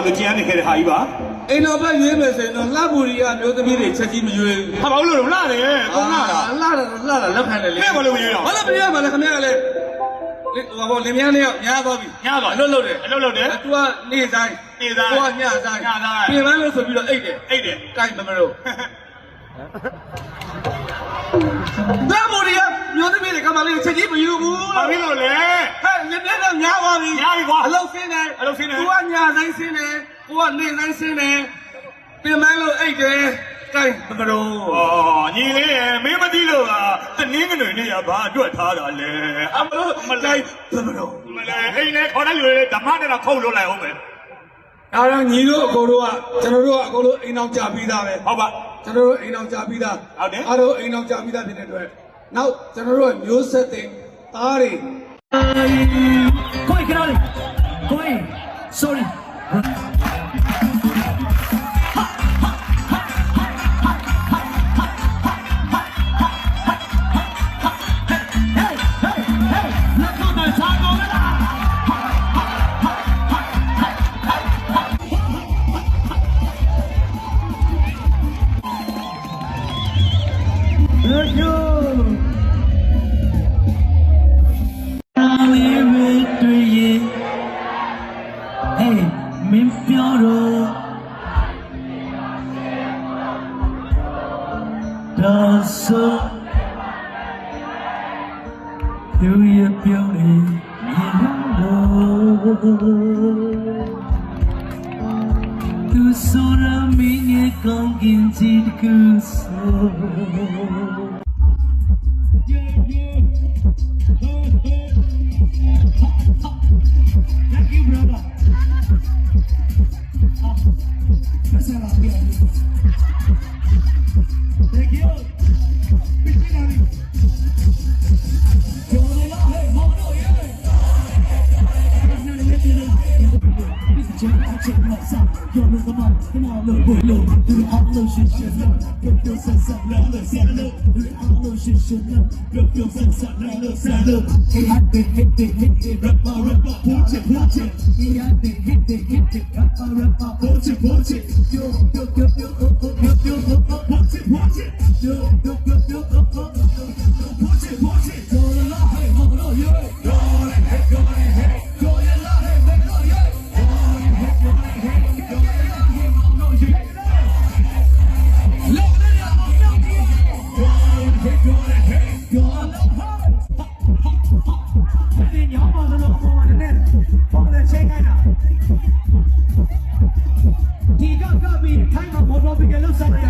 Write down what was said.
တော့လူကျန်နေခဲ့တဲ့ဟာကြီးပါအိမ်တော်ဘက်ရွေးမယ်ဆိုရင်တော့လှပူရီကမျိုးသမီးတွေချက်ကြီးမရွေးဘူးဟာဘာလို့လဲလာတယ်ကောင်းလာတာလှတာလှတာလက်ခံတယ်လေဘယ်မှာလို့မရွေးတော့ဘာလို့မရွေးမှာလဲခင်ဗျားကလည်းလေဟိုဘောလင်မယားလေးကညားသွားပြီညားသွားအလုပ်လုပ်တယ်အလုပ်လုပ်တယ်သူကနေဆိုင်နေဆိုင်သူကညဆိုင်ညဆိုင်ပြင်ပန်းလို့ဆိုပြီးတော့အိတ်တယ်အိတ်တယ်ကိုင်မမလို့ဒါမို့ရီက မျိုးသမီးတွေကမှလေးချက်ကြီးမယူဘူးဘာဖြစ်လို့လဲဟဲ့လင်မယားတော့ညားသွားပြီညားပြီကွာအလုပ်ဆင်းတယ်အလုပ်ဆင်းတယ်သူကညာဆိုင်ဆင်းတယ်ကိုကနေဆိုင်ဆင်းတယ်ပြင်ပန်းလို့အိတ်တယ်ကိုင်မမလို့အော်ညီလေးရမင်းမသိလို့ကတနင်းငွေနေရဘာအတွက်ထားတာလဲအမလို့မလိုက်ဘယ်မလို့မလဲအိမ်နဲ့ခေါ်တဲ့လူတွေဓမ္မနဲ့တော့ခုတ်လို့လိုက်အောင်မယ်အားရညီတို့အကုန်တို့ကကျွန်တော်တို့ကအကုန်လုံးအိမ်အောင်ကြပြီးသားပဲဟုတ်ပါကျွန်တော်တို့အိမ်အောင်ကြပြီးသားဟုတ်တယ်အားတို့အိမ်အောင်ကြပြီးသားဖြစ်တဲ့အတွက် နောက်ကျွန်တော်တို့ကမျိုးဆက်တဲ့သားတွေကိုယ်ကတော့လေကိုယ် sorry လက်ကတော့စားတော့မလား Thank you. မင်းပြောတော့တော့ဆိုသူရပြောရင်မြေတော့သူဆိုရမင်းရဲ့ကောင်းကင်ချစ်ကူဆို That's how I feel. Çekme çekmezsem Yolu zaman inalı boylu Dur anlı şişirdim Gökyüzü sevralı serli Dur anlı şişirdim Gökyüzü sevralı serli Hadi hadi hadi Rappa rappa poğaça poğaça Hadi hadi hadi Rappa rappa poğaça poğaça Yok yok yok yok yok oh, oh. Sunday.